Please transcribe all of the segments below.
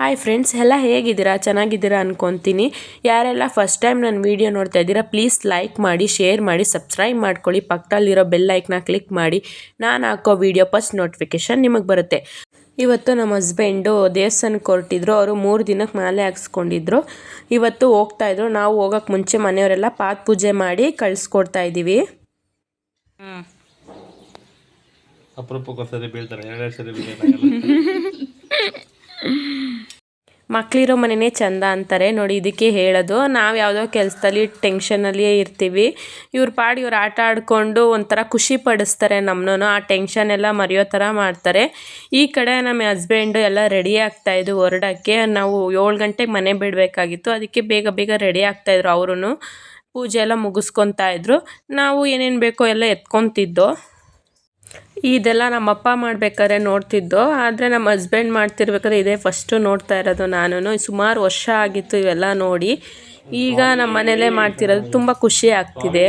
Hi friends ಎಲ್ಲ ಹೇಗಿದ್ದೀರಾ? ಚೆನ್ನಾಗಿದ್ದೀರಾ ಅನ್ಕೊತೀನಿ. ಯಾರೆಲ್ಲ ಫಸ್ಟ್ ಟೈಮ್ ನನ್ನ ವೀಡಿಯೋ ನೋಡ್ತಾ ಇದ್ದೀರಾ ಪ್ಲೀಸ್ ಲೈಕ್ ಮಾಡಿ ಶೇರ್ ಮಾಡಿ ಸಬ್ಸ್ಕ್ರೈಬ್ ಮಾಡ್ಕೊಳ್ಳಿ. ಪಕ್ಕದಲ್ಲಿರೋ ಬೆಲ್ ಲೈಕ್ನ ಕ್ಲಿಕ್ ಮಾಡಿ. ನಾನು ಹಾಕೋ ವೀಡಿಯೋ ಫಸ್ಟ್ ನೋಟಿಫಿಕೇಶನ್ ನಿಮಗೆ ಬರುತ್ತೆ. ಇವತ್ತು ನಮ್ಮ ಹಸ್ಬೆಂಡು ದೇವಸ್ಥಾನಕ್ಕೆ ಹೊರಟಿದ್ರು. ಅವರು ಮೂರು ದಿನಕ್ಕೆ ಮಾಲೆ ಹಾಕ್ಸ್ಕೊಂಡಿದ್ರು. ಇವತ್ತು ಹೋಗ್ತಾ ಇದ್ರು. ನಾವು ಹೋಗೋಕ್ಕೆ ಮುಂಚೆ ಮನೆಯವರೆಲ್ಲ ಪಾತ್ ಪೂಜೆ ಮಾಡಿ ಕಳಿಸ್ಕೊಡ್ತಾ ಇದ್ದೀವಿ ಅಪರೂಪಕ್ಕೊಂದ್ಸರಿ ಬೀಳ್ತಾರೆ. ಎರಡೆರಡು ಸರಿ ಮಕ್ಳಿರೋ ಮನೆಯೇ ಚಂದ ಅಂತಾರೆ. ನೋಡಿ, ಇದಕ್ಕೆ ಹೇಳೋದು. ನಾವು ಯಾವುದೋ ಕೆಲಸದಲ್ಲಿ ಟೆನ್ಷನಲ್ಲಿಯೇ ಇರ್ತೀವಿ. ಇವ್ರ ಪಾಡಿ ಇವ್ರು ಆಟ ಆಡಿಕೊಂಡು ಒಂಥರ ಖುಷಿ ಪಡಿಸ್ತಾರೆ ನಮ್ಮನ್ನು ಆ ಟೆನ್ಷನ್ ಎಲ್ಲ ಮರೆಯೋ ಥರ ಮಾಡ್ತಾರೆ. ಈ ಕಡೆ ನಮ್ಮ ಹಸ್ಬೆಂಡು ಎಲ್ಲ ರೆಡಿ ಆಗ್ತಾಯಿದ್ದು ಹೊರಡೋಕ್ಕೆ. ನಾವು ಏಳು ಗಂಟೆಗೆ ಮನೆ ಬಿಡಬೇಕಾಗಿತ್ತು. ಅದಕ್ಕೆ ಬೇಗ ಬೇಗ ರೆಡಿ ಆಗ್ತಾಯಿದ್ರು ಅವರು ಪೂಜೆ ಎಲ್ಲ ಮುಗಿಸ್ಕೊತಾ ಇದ್ರು. ನಾವು ಏನೇನು ಬೇಕೋ ಎಲ್ಲ ಎತ್ಕೊತಿದ್ದೋ. ಇದೆಲ್ಲ ನಮ್ಮ ಅಪ್ಪ ಮಾಡ್ಬೇಕಾದ್ರೆ ನೋಡ್ತಿದ್ದೋ ಆದರೆ ನಮ್ಮ ಹಸ್ಬೆಂಡ್ ಮಾಡ್ತಿರ್ಬೇಕಾದ್ರೆ ಇದೇ ಫಸ್ಟು ನೋಡ್ತಾ ಇರೋದು ನಾನು ಸುಮಾರು ವರ್ಷ ಆಗಿತ್ತು ಇವೆಲ್ಲ ನೋಡಿ. ಈಗ ನಮ್ಮ ಮನೇಲೇ ಮಾಡ್ತಿರೋದು ತುಂಬ ಖುಷಿ ಆಗ್ತಿದೆ.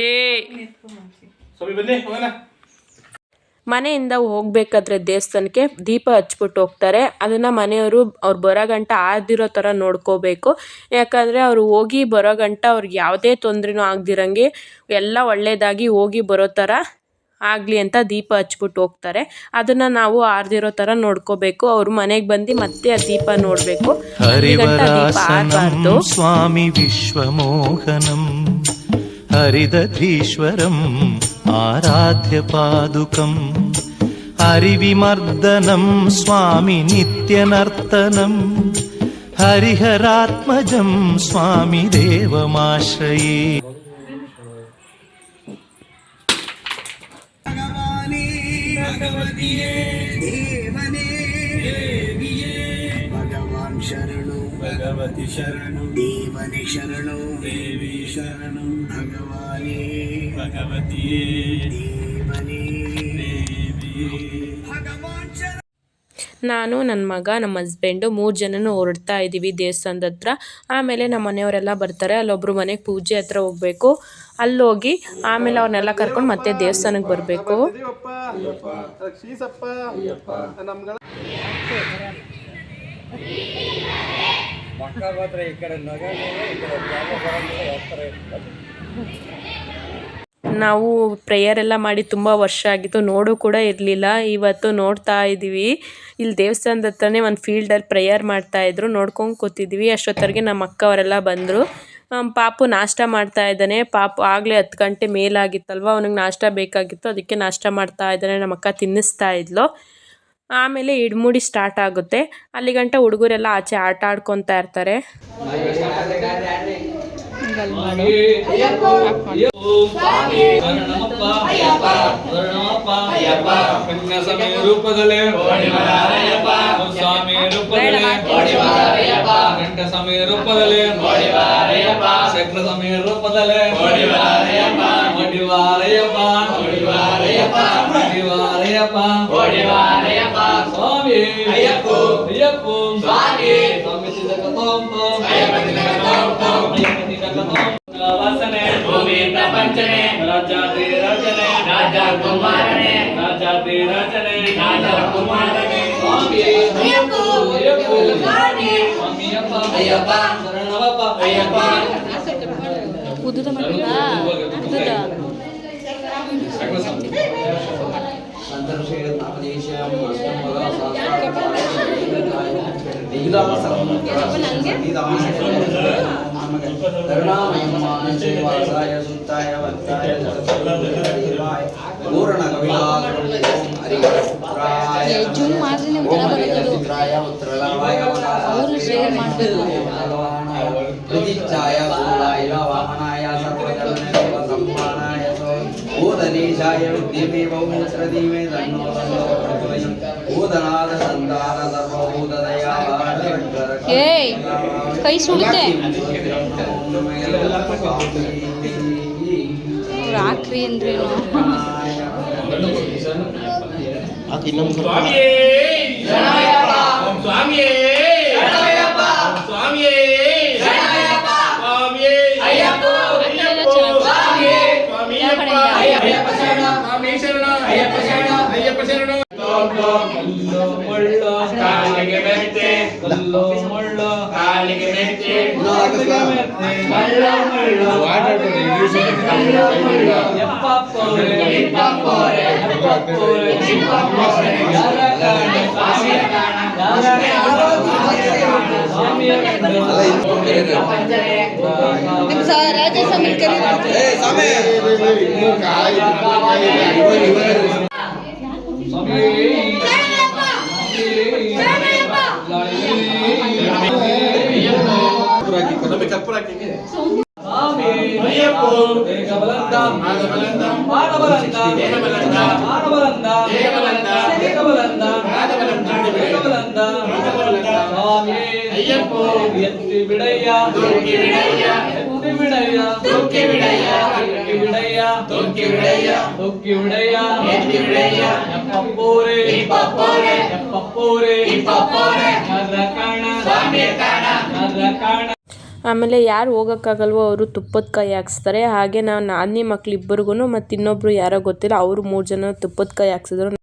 ಏ. ಸ್ವಾಮಿ ಬನ್ನಿ ಹೋಗೋಣ. ಮನೆಯಿಂದ ಹೋಗ್ಬೇಕಾದ್ರೆ ದೇವಸ್ಥಾನಕ್ಕೆ ದೀಪ ಹಚ್ಬಿಟ್ಟು ಹೋಗ್ತಾರೆ. ಅದನ್ನು ಮನೆಯವರು ಅವ್ರು ಬರೋ ಗಂಟ ಥರ ನೋಡ್ಕೋಬೇಕು. ಯಾಕಂದರೆ ಅವರು ಹೋಗಿ ಬರೋ ಗಂಟ ಅವ್ರಿಗೆ ಯಾವುದೇ ತೊಂದರೆನೂ ಆಗದಿರಂಗೆ ಎಲ್ಲ ಒಳ್ಳೆಯದಾಗಿ ಹೋಗಿ ಬರೋ ಥರ ಆಗಲಿ ಅಂತ ದೀಪ ಹಚ್ಬಿಟ್ಟು ಹೋಗ್ತಾರೆ. ಅದನ್ನು ನಾವು ಆರ್ದಿರೋ ಥರ ನೋಡ್ಕೋಬೇಕು. ಅವ್ರು ಮನೆಗೆ ಬಂದು ಮತ್ತೆ ಆ ದೀಪ ನೋಡಬೇಕು. ಸ್ವಾಮಿ ದೀಪ ഹരിതധീശ്വരം ആരാധ്യപാദുകം ഹരിവിമർദ്ദനം സ്വാമി നിത്യനർത്തനം ഹരിഹരാത്മജം സ്വാമി ദേവമാശ്രയേ. ശരണോ ഭഗവതി ശരണോ ദേവനി ശരണോ ദേവി ശരണം. ഭഗവ ಭಗವತಿ ನಾನು ನನ್ನ ಮಗ ನಮ್ಮ ಹಸ್ಬೆಂಡು ಮೂರು ಜನನೂ ಹೊರಡ್ತಾ ಇದ್ದೀವಿ ದೇವಸ್ಥಾನದ ಹತ್ರ. ಆಮೇಲೆ ನಮ್ಮ ಮನೆಯವರೆಲ್ಲ ಬರ್ತಾರೆ. ಅಲ್ಲೊಬ್ಬರು ಮನೆಗೆ ಪೂಜೆ ಹತ್ರ ಹೋಗಬೇಕು. ಅಲ್ಲೋಗಿ ಆಮೇಲೆ ಅವ್ರನ್ನೆಲ್ಲ ಕರ್ಕೊಂಡು ಮತ್ತೆ ದೇವಸ್ಥಾನಕ್ಕೆ ಬರಬೇಕು. ನಾವು ಪ್ರೇಯರ್ ಎಲ್ಲ ಮಾಡಿ ತುಂಬ ವರ್ಷ ಆಗಿತ್ತು. ನೋಡು ಕೂಡ ಇರಲಿಲ್ಲ. ಇವತ್ತು ನೋಡ್ತಾ ಇದ್ದೀವಿ. ಇಲ್ಲಿ ದೇವಸ್ಥಾನದ ಹತ್ರನೇ ಒಂದು ಫೀಲ್ಡಲ್ಲಿ ಪ್ರೇಯರ್ ಮಾಡ್ತಾ ಮಾಡ್ತಾಯಿದ್ರು ನೋಡ್ಕೊಂಡು ಕೂತಿದ್ವಿ. ಅಷ್ಟೊತ್ತರಿಗೆ ನಮ್ಮ ಅಕ್ಕವರೆಲ್ಲ ಬಂದರು. ಪಾಪು ನಾಷ್ಟ ಮಾಡ್ತಾ ಇದ್ದಾನೆ. ಪಾಪು ಆಗಲೇ ಹತ್ತು ಗಂಟೆ ಮೇಲಾಗಿತ್ತಲ್ವ? ಅವನಿಗೆ ನಾಷ್ಟ ಬೇಕಾಗಿತ್ತು. ಅದಕ್ಕೆ ನಾಷ್ಟ ಮಾಡ್ತಾ ಇದ್ದಾನೆ. ನಮ್ಮ ಅಕ್ಕ ತಿನ್ನಿಸ್ತಾ ಇದ್ಲು. ಆಮೇಲೆ ಇಡ್ಮುಡಿ ಸ್ಟಾರ್ಟ್ ಆಗುತ್ತೆ. ಅಲ್ಲಿ ಗಂಟ ಹುಡುಗರೆಲ್ಲ ಆಚೆ ಆಟ ಆಡ್ಕೊತಾ ಇರ್ತಾರೆ. ಕನ್ಯಾಸ್ವಾಮಿ ರೂಪದಲ್ಲಿ ಸ್ವಾಮಿ ರೂಪದಲ್ಲಿ ಗಂಟ ಸ್ವಾಮಿ ರೂಪದಲ್ಲಿ ಶಕ್ರ ಸ್ವಾಮಿ ರೂಪದಲ್ಲಿ ಮಡಿವಾರಯ್ಯಪ್ಪ ಮಡಿವಾರಯ್ಯಪ್ಪ ಸ್ವಾಮಿ குமாரனே ராஜாதி ராஜனே ராஜா குமாரனே சுவாமி சுத்தாய வத்தாய சத்யாய ಜೂಮ್ ಮಾಡಿದ್ರೆ ಒಂಥರ ಬರೋದು ಉತ್ರಲಾಯ ಅವರು ಶೇರ್ ಮಾಡಬೇಕು ಪ್ರತಿಚ್ಛಾಯ ಓದನಾದ ಕೈ ಸುಡುತ್ತೆ. ರಾತ್ರಿ ಅಂದ್ರೇನು నాకు ఇల్లం స్వామి వాటర్ ఇంగ్లీష్ கற்பூராக்கி மாதவலந்தம் மாதவலந்தம் மாதவலந்தம் రామలందా శరీరమలందా రాజమలందా స్వామి అయ్యప్పో ఎత్తి విడయ్యా తొక్కి విడయ్యా ఎత్తి విడయ్యా తొక్కి విడయ్యా తొక్కి విడయ్యా తొక్కి విడయ్యా తొక్కి విడయ్యా ఎత్తి విడయ్యా ఎప్పపోరే ఎప్పపోరే ఎప్పపోరే ఎప్పపోరే నరకణ స్వామి కాణ నరకణ ಆಮೇಲೆ ಯಾರು ಹೋಗೋಕ್ಕಾಗಲ್ವೋ ಅವರು ತುಪ್ಪದ ಕೈ ಹಾಕ್ಸ್ತಾರೆ. ಹಾಗೆ ನಾವು ನಾನೇ ಮಕ್ಳು ಇಬ್ಬರಿಗೂ ಮತ್ತು ಇನ್ನೊಬ್ರು ಯಾರೋ ಗೊತ್ತಿಲ್ಲ, ಅವರು ಮೂರು ಜನ ತುಪ್ಪದ ಕೈ ಹಾಕ್ಸಿದ್ರು.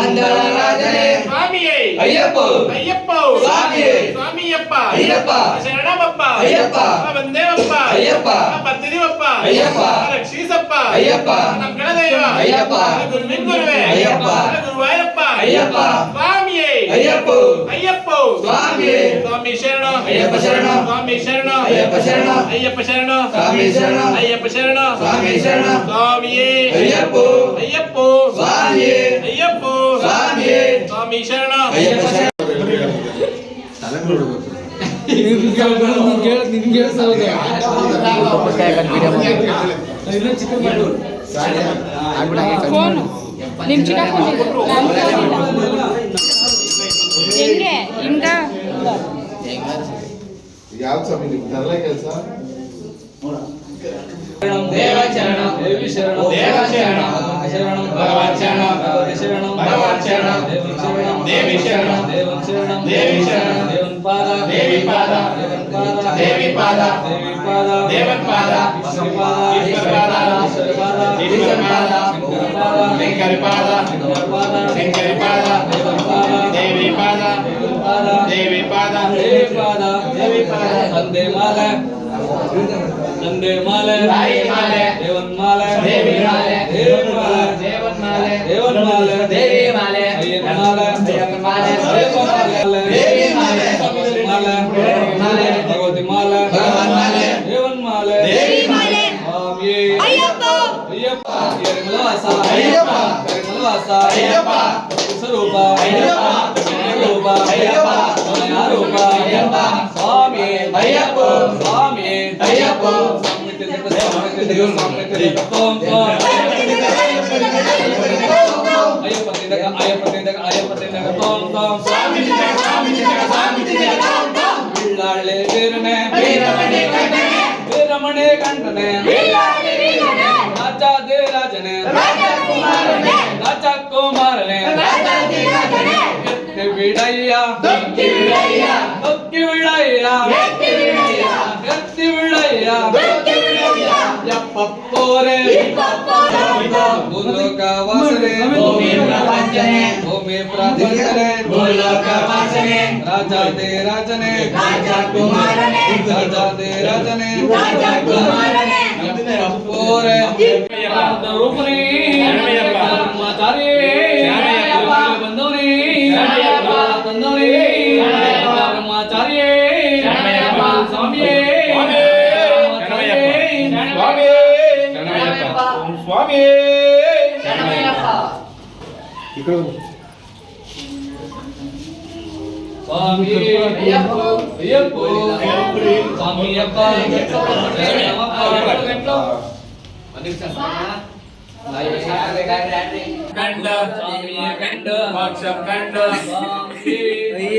காந்தராஜனே சுவாமியே. ஐயப்போ. ஐயப்போ. சுவாமியே. சுவாமியப்பா. ஐயப்பா. சரணமப்பா ஐயப்பா. வந்தேவப்பா ஐயப்பா. பத்திரிவப்பா ஐயப்பா. ரக்ஷீசப்பா ஐயப்பா. நம் கணதேவா. ஐயப்பா. குருவின் குருவே ஐயப்பா. குருவாயிரப்பா ஐயப்பா. சுவாமியே. ஐயப்போ. ஐயப்போ. சுவாமியே. சுவாமி சரணம். ஐயப்ப சரணம். சுவாமி சரணம். ஐயப்ப சரணம். ஐயப்ப சரணம். சுவாமி சரணம். ஐயப்ப சரணம். சுவாமி சரணம். சுவாமியே. ஐயப்போ. ஐயப்போ. சுவாமியே. ஐயப்போ. ಸ್ವಾಮಿ ಶರಣ. ಅಯ್ಯಪ್ಪ ಶರಣ. ನಿಮ್ ಚಿಕ್ಕ ಹೆಂಗೆ ಹಿಂಗ ಯಾವ್ದು ಸ್ವಾಮಿ ನೀವು ತರಲೆ ಕೆಲಸ ದೇವ ಶರಣ. ದೇವಿ ಶರಣ. ದೇವ ಶರಣ. ಶರಣ ಭಗವಾನ್ ಶರಣ. ಭಗವಾನ್ ಶರಣ. ದೇವನ್ దేవి శరణ దేవన్ శరణ దేవి శరణ దేవన్ పాద దేవి పాద దేవన్ పాద దేవి పాద దేవి పాద దేవన్ పాద విశ్వ పాద ఈశ్వర పాద ఈశ్వర పాద ఈశ్వర పాద శంకర పాద శంకర పాద దేవన్ పాద దేవి పాద దేవి పాద దేవి పాద దేవి పాద వందే మాల వందే మాల రాయి మాల దేవన్ మాల దేవి మాల దేవన్ మాల దేవన్ మాల దేవన్ మాల దేవి మాల అయ్యప్ప స్వరూప అయ్యప్ప రూప అయ్యప్ప రూప అయ్యప్ప స్వామి అయ్యప్ప స్వామి అయ్యప్ప வீரமணி கண்டனே வீரமணி கண்டனே ದೊಕ್ಕಿ ಬಿಡಯ್ಯ ದೊಕ್ಕಿ ಬಿಡಯ್ಯ ಎತ್ತಿ ಬಿಡಯ್ಯ ಎತ್ತಿ ಬಿಡಯ್ಯ ದೊಕ್ಕಿ ಬಿಡಯ್ಯ ಎಪ್ಪಪ್ಪೋರೆ ಇಪ್ಪಪ್ಪೋರೆ ಭೂಲೋಕ ವಾಸನೆ ಭೂಮಿ ಪ್ರಪಂಚನೆ ಭೂಮಿ ಪ್ರಪಂಚನೆ ಭೂಲೋಕ ವಾಸನೆ ರಾಜಾದಿ ರಾಜನೆ ರಾಜಕುಮಾರನೇ ರಾಜಾದಿ ರಾಜನೆ ರಾಜಕುಮಾರನೇ ಎಪ್ಪಪ್ಪೋರೆ ರೂಪನೇ ಶರಣಯ್ಯಪ್ಪ. ಬ್ರಹ್ಮಚಾರಿ ಶರಣಯ್ಯಪ್ಪ. స్వామి! ఇక్కడ స్వామి అయ్యప్ప అయ్యప్ప. స్వామి అయ్యప్ప. కండ స్వామి కండ మోక్షం కండ స్వామి.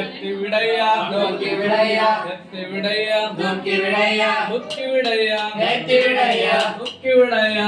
எத்தி விடையா நோக்கி விடையா எத்தி விடையா நோக்கி விடையா முக்கி விடையா எத்தி விடையா முக்கி விடையா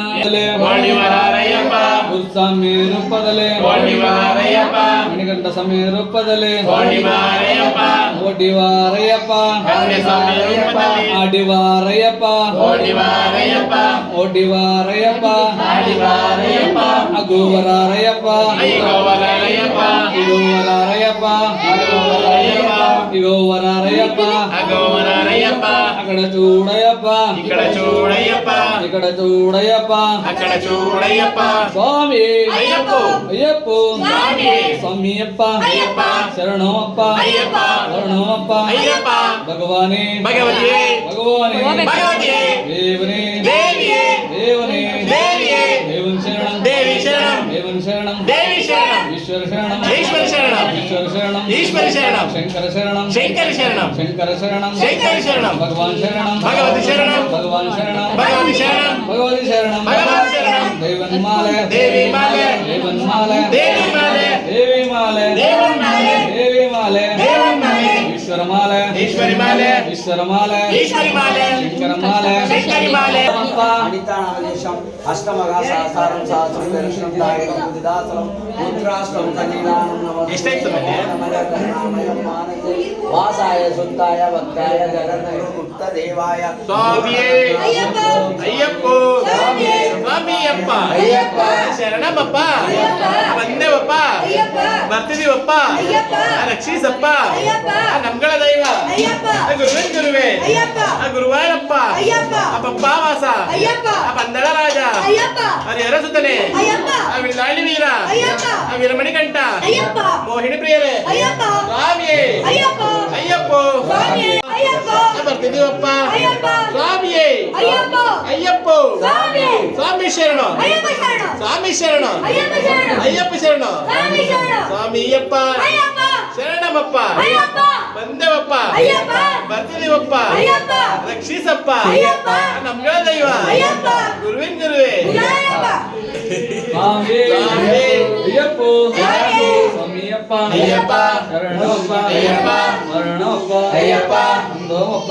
வாணி வராரையப்பா புத்தாமி இருப்பதலே வாணி வராரையப்பா மணிகண்ட சாமி இருப்பதலே வாணி வராரையப்பா ஓடி வாரையப்பா ஆடி வாரையப்பா ஓடி வாரையப்பா ஓடி வாரையப்பா ஆடி வாரையப்பா ಅಯ್ಯಪ್ಪ ಅಗೋವರ ರಯಪ್ಪ ಅಯ್ಯೋವರ ರಯಪ್ಪ ಇಗೋವರ ರಯಪ್ಪ ಅಗೋವರ ರಯಪ್ಪ ಇಗೋವರ ರಯಪ್ಪ ಅಗೋವರ ರಯಪ್ಪ ಅಕಡ ಚೂಡಯಪ್ಪ ಇಕಡ ಚೂಡಯಪ್ಪ ಇಕಡ ಚೂಡಯಪ್ಪ ಅಕಡ ಚೂಡಯಪ್ಪ ಸ್ವಾಮಿ ಅಯ್ಯಪ್ಪ ಅಯ್ಯಪ್ಪ ಸ್ವಾಮಿ ಸ್ವಾಮಿಯಪ್ಪ ಅಯ್ಯಪ್ಪ ಶರಣಮಪ್ಪ ಅಯ್ಯಪ್ಪ ಶರಣಮಪ್ಪ ಅಯ್ಯಪ್ಪ ಭಗವಾನೇ ಭಗವತಿ ಭಗವಾನೇ ಭಗವತಿ ದೇವನೇ శంకర శరణం. శంకర శరణం. భగవాన్ శరణం. భగవతి శరణం. భగవాన్ శరణం. భగవతి శరణం. భగవతి శరణం. భగవాన్ శరణం. దేవన్ మాలే. దేవి మాలే. దేవన్ మాలే. దేవి మాలే. దేవి మాలే. దేవన్ మాలే. దేవి మాలే. దేవన్ మాలే. ఈశ్వర మాలే. ఈశ్వరి మాలే. ఈశ్వర మాలే. ఈశ్వరి మాలే. శంకర మాలే. శంకరి మాలే. అనితా. ఆదేశం ಅಷ್ಟಮಗ ಸಹಸಾರಂ ಸಹಸ್ರಂ ದರ್ಶನಂ ದಾಯಕಂ ಬುದ್ಧಿದಾಸರಂ ರುದ್ರಾಷ್ಟಂ ಕನ್ಯಾನಂ ನಮಃ ವಾಸಾಯ ಸುತ್ತಾಯ ಭಕ್ತಾಯ ಜಗನ್ನಯ ಗುಪ್ತ ದೇವಾಯ ಸ್ವಾಮಿಯೇ ಅಯ್ಯಪ್ಪೋ ಸ್ವಾಮಿಯಪ್ಪ ಅಯ್ಯಪ್ಪ ಶರಣಮಪ್ಪ ಬಂದೆವಪ್ಪ ಬರ್ತಿದೀವಪ್ಪ ರಕ್ಷಿಸಪ್ಪ ನಮ್ಗಳ ದೈವ ಗುರುವೇ ಗುರುವೇ ಆ ಗುರುವಾಯಪ್ಪ ಆ ಪಪ್ಪಾವಾಸ ಆ ಪಂದಳ ರಾಜ ಆ ಎರಸುತ್ತನೆ ಆ ವಿಲ್ಲಾಳಿ ವೀರ ಆ ವೀರಮಣಿಕಂಠ ಮೋಹಿನಿ ಪ್ರಿಯರೇ ಸ್ವಾಮಿಯೇ ಅಯ್ಯಪ್ಪ ಆ ಬರ್ತಿದೀವಪ್ಪ ಸ್ವಾಮಿಯೇ ಅಯ್ಯಪ್ಪ ಸ್ವಾಮಿ ಶರಣ ಸ್ವಾಮಿ ಶರಣ ಅಯ್ಯಪ್ಪ ಬರ್ತಿದೀವಪ್ಪ ರಕ್ಷಿಸಪ್ಪ. ನಮ್ಗಳ ದೈವ ಗುರುವಿನ ಗುರುವೆ. ಅಯ್ಯಪ್ಪ. ಅಯ್ಯಪ್ಪ. ಶರಣಪ್ಪ. ಅಯ್ಯಪ್ಪ. ಮರಣಪ್ಪ. ಅಯ್ಯಪ್ಪ. ಅಂದೋಮಪ್ಪ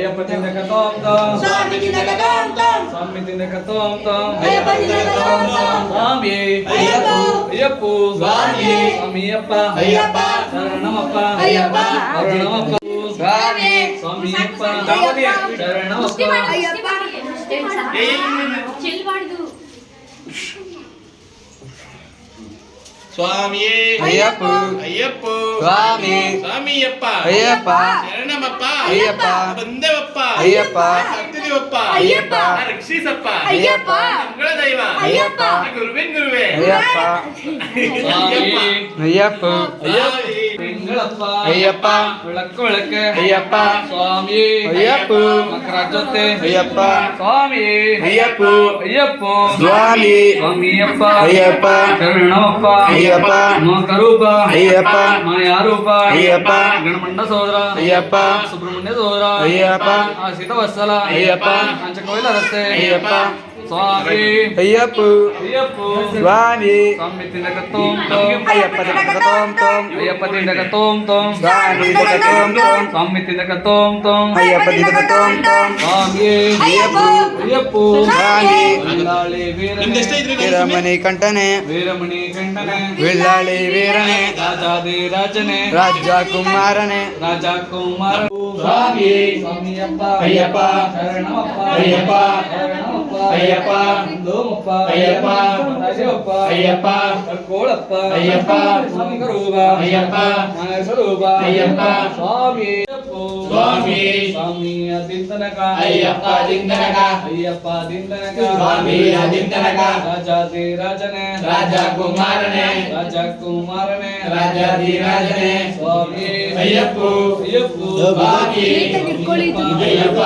అయ్యప్పతిన కథాం తాం స్వామితిన కథాం తాం స్వామితిన కథాం తాం అయ్యప్పతిన కథాం తాం స్వామి అయ్యప్ప అయ్యప్ప స్వామి స్వామి అయ్యప్ప అయ్యప్ప శరణమప్ప అయ్యప్ప అరుణమప్ప స్వామి స్వామి అయ్యప్ప శరణమప్ప అయ్యప్ప చెల్వాడి சுவாமியே. ஐயப்போ. ஐயப்போ. சுவாமி. சுவாமியப்பா. ஐயப்பா. சரணமப்பா. ஐயப்பா. பந்தவப்பா ஐயப்பா. சக்திவப்பா ஐயப்பா. ரக்ஷிசப்பா ஐயப்பா. மங்கள தெய்வா ஐயப்பா. குருவின் குருவே ஐயப்பா. ஐயப்போ. ஐயப்பா. ஐயப்பா. விளக்கு விளக்கு. ஐயப்பா. சுவாமி. ஐயப்போ. மகராஜோத்தே. ஐயப்பா. சுவாமி. ஐயப்போ. ஐயப்போ. சுவாமி. சுவாமியப்பா. ஐயப்பா. சரணமப்பா ಅಯ್ಯಪ್ಪ. ಮೋಕರೂಪ ಅಯ್ಯಪ್ಪ. ಮಾಯಾರೂಪ ಅಯ್ಯಪ್ಪ. ಗಣಮಂಡ ಸೋದರ ಅಯ್ಯಪ್ಪ. ಸುಬ್ರಹ್ಮಣ್ಯ ಸೋದರ ಅಯ್ಯಪ್ಪ. ಆಶಿತ ವತ್ಸಲ ಅಯ್ಯಪ್ಪ. ಪಂಚಕೋಯಿಲ ರಸ್ತೆ ಅಯ್ಯಪ್ಪ. சுவாமி ஐயப்பு ஐயப்பு சுவாமி சுவாமி திண்டக தோம் தோம் ஐயப்ப திண்டக தோம் தோம் ஐயப்ப திண்டக தோம் தோம் சுவாமி திண்டக தோம் தோம் சுவாமி திண்டக தோம் தோம் ஐயப்ப திண்டக தோம் தோம் சுவாமி ஐயப்பு ஐயப்பு சுவாமி வில்லாளி வீரனே வீரமணி கண்டனே வீரமணி கண்டனே வில்லாளி வீரனே ராஜாதி ராஜனே ராஜா குமாரனே ராஜா குமாரன் சுவாமி சுவாமியப்பா ஐயப்பா சரணமப்பா ஐயப்பா சரணமப்பா ஐயப்பா தோமப்பா ஐயப்பா ராஜவப்பா ஐயப்பா கோளப்பா ஐயப்பா சுவாமி கரூபா ஐயப்பா நாகஸ்வரூபா ஐயப்பா சுவாமி சுவாமி சுவாமி அதிந்தனக ஐயப்ப அதிந்தனக ஐயப்ப அதிந்தனக சுவாமி அதிந்தனக ராஜாதி ராஜனே ராஜா குமாரனே ராஜா குமாரனே ராஜாதி ராஜனே சுவாமி ஐயப்போ ஐயப்போ ಸ್ವಾಮಿ ಅಯ್ಯಪ್ಪ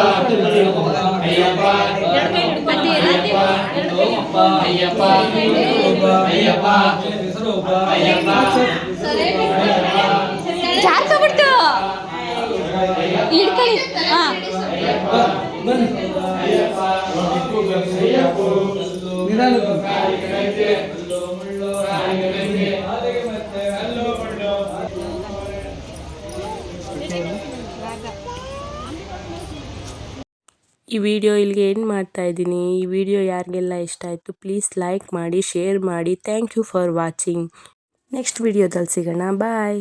ಅಯ್ಯಪ್ಪ video ಇಲ್ಲಿಗೆ ಏನು ಮಾಡ್ತಾ ಇದ್ದೀನಿ. ಈ ವಿಡಿಯೋ ಯಾರಿಗೆಲ್ಲ ಇಷ್ಟ ಆಯಿತು ಪ್ಲೀಸ್ ಲೈಕ್ ಮಾಡಿ ಶೇರ್ ಮಾಡಿ. Thank you for watching next ವಿಡಿಯೋದಲ್ಲಿ ಸಿಗೋಣ. ಬಾಯ್